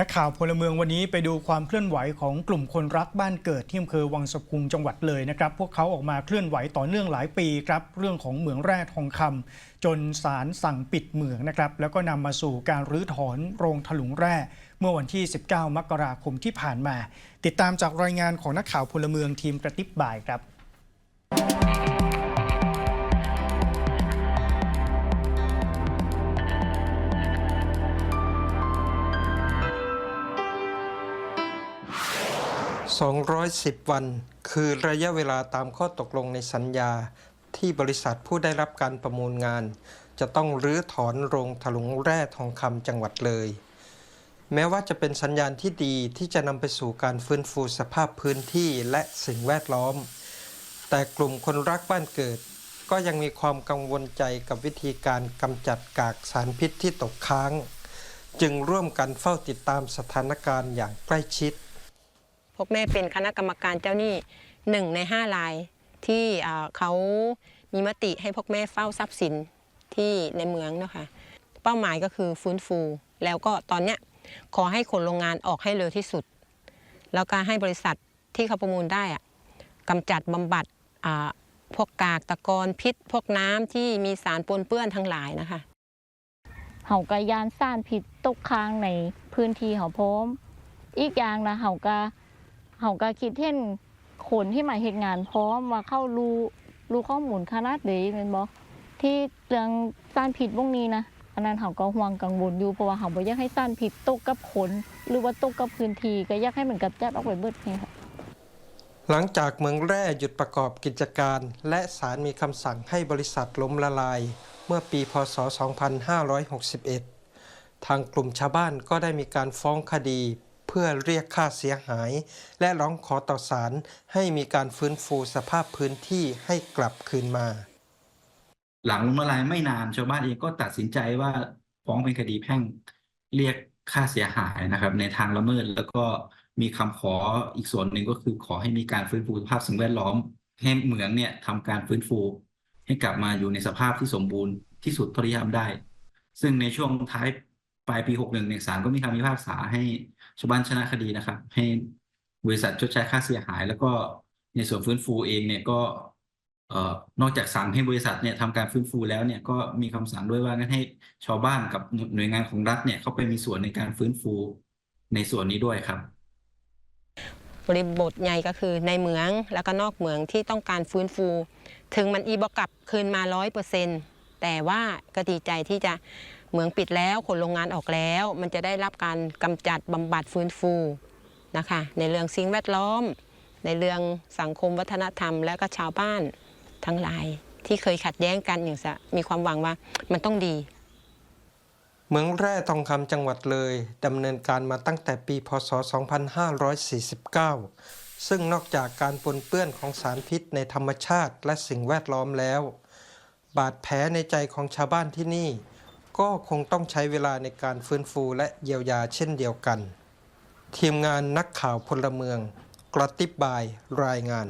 นักข่าวพลเมืองวันนี้ไปดูความเคลื่อนไหวของกลุ่มคนรักบ้านเกิดที่อำเภอวังสะพุงจังหวัดเลยนะครับ พวกเขาออกมาเคลื่อนไหวต่อเนื่องหลายปีครับ เรื่องของเหมืองแร่ทองคำจนศาลสั่งปิดเหมืองนะครับ แล้วก็นำมาสู่การรื้อถอนโรงถลุงแร่ เมื่อวันที่ 19 มกราคมที่ผ่านมา ติดตามจากรายงานของนักข่าวพลเมืองทีมกระติบบ่ายครับ 210 วัน คือระยะเวลาตามข้อตกลงในสัญญา ที่บริษัทผู้ได้รับการประมูลงาน จะต้องรื้อถอนโรงถลุงแร่ทองคำจังหวัดเลย แม้ว่าจะเป็นสัญญาณที่ดีที่จะนำไปสู่การฟื้นฟูสภาพพื้นที่และสิ่งแวดล้อม แต่กลุ่มคนรักบ้านเกิด ก็ยังมีความกังวลใจกับวิธีการกำจัดกากสารพิษที่ตกค้าง จึงร่วมกันเฝ้าติดตามสถานการณ์อย่างใกล้ชิด พวกแม่เป็นคณะกรรมการเจ้าหนี้หนึ่งในห้ารายที่เขามีมติให้พวกแม่เฝ้าทรัพย์สินที่ในเมืองนะคะเป้าหมายก็คือฟื้นฟู แล้วก็ตอนเนี้ยขอให้ขนโรงงานออกให้เร็วที่สุด แล้วก็ให้บริษัทที่เขาประมูลได้อะกำจัดบำบัดพวกกากตะกอนพิษ พวกน้ำที่มีสารปนเปื้อนทั้งหลายนะคะเฮาก็ยานซ่านผิดตกค้างในพื้นที่เฮาพร้อม อีกอย่างนะเฮาก็ เฮาก็คิดเห็นคนที่มาเฮ็ดงานพร้อมว่าเข้ารู้รู้ข้อมูลขนาดใดแม่นบ่ที่เรื่องซ่านผิดวงนี้นะอันนั้นเฮาก็ห่วงกังวลอยู่เพราะว่าเฮาบ่อยากให้ซ่านผิดตกกับคนหรือว่าตกกับพื้นที่ก็อยากให้มันกำจัดออกไปเบิดนี่ค่ะหลังจากเมืองแร่หยุดประกอบกิจการ และศาลมีคำสั่งให้บริษัทล้มละลาย เมื่อปีพศ 2561 ทางกลุ่มชาวบ้านก็ได้มีการฟ้องคดี พื่อเรียกค่าเสียหาย และร้องขอต่อศาลให้มีการฟื้นฟูสภาพพื้นที่ให้กลับคืนมา หลังล้มละลายไม่นานชาวบ้านเองก็ตัดสินใจว่าฟ้องเป็นคดีแพ่งเรียกค่าเสียหายนะครับ ในทางละเมิดแล้วก็มีคำขออีกส่วนหนึ่งก็คือขอให้มีการฟื้นฟูสภาพสิ่งแวดล้อม ให้เหมืองเนี่ยทำการฟื้นฟู ให้กลับมาอยู่ในสภาพที่สมบูรณ์ที่สุดเท่าที่ทำได้ ซึ่งในช่วงท้าย ปลายปี61เนี่ยศาลก็มีคำพิพากษาให้ชาวบ้านชนะคดีนะครับ ให้บริษัทชดใช้ค่าเสียหาย แล้วก็ในส่วนฟื้นฟูเองเนี่ยก็เอ่อนอกจากสั่งให้บริษัทเนี่ยทำการฟื้นฟูแล้วเนี่ยก็มีคำสั่งด้วยว่างั้นให้ชาวบ้านกับหน่วยงานของรัฐเนี่ยเข้าไปมีส่วนในการฟื้นฟูในส่วนนี้ด้วยครับ บริบทใหญ่ก็คือในเหมืองแล้วก็นอกเหมืองที่ต้องการฟื้นฟู ถึงมันอีบอกลับคืนมาร้อยเปอร์เซ็นแต่ว่าก็ดีใจที่จะ เหมืองปิดแล้วขนโรงงานออกแล้ว มันจะได้รับการกำจัดบำบัดฟื้นฟูนะคะในเรื่องสิ่งแวดล้อม ในเรื่องสังคมวัฒนธรรม และก็ชาวบ้านทั้งหลายที่เคยขัดแย้งกันอย่างจะมีความหวังว่ามันต้องดี เมืองแร่ทองคำจังหวัดเลยดำเนินการมาตั้งแต่ปีพศ 2549 ซึ่งนอกจากการปนเปื้อนของสารพิษในธรรมชาติและสิ่งแวดล้อมแล้ว บาดแผลในใจของชาวบ้านที่นี่ ก็คงต้องใช้เวลาในการฟื้นฟูและเยียวยาเช่นเดียวกัน ทีมงานนักข่าวพลเมือง กระติบบายรายงาน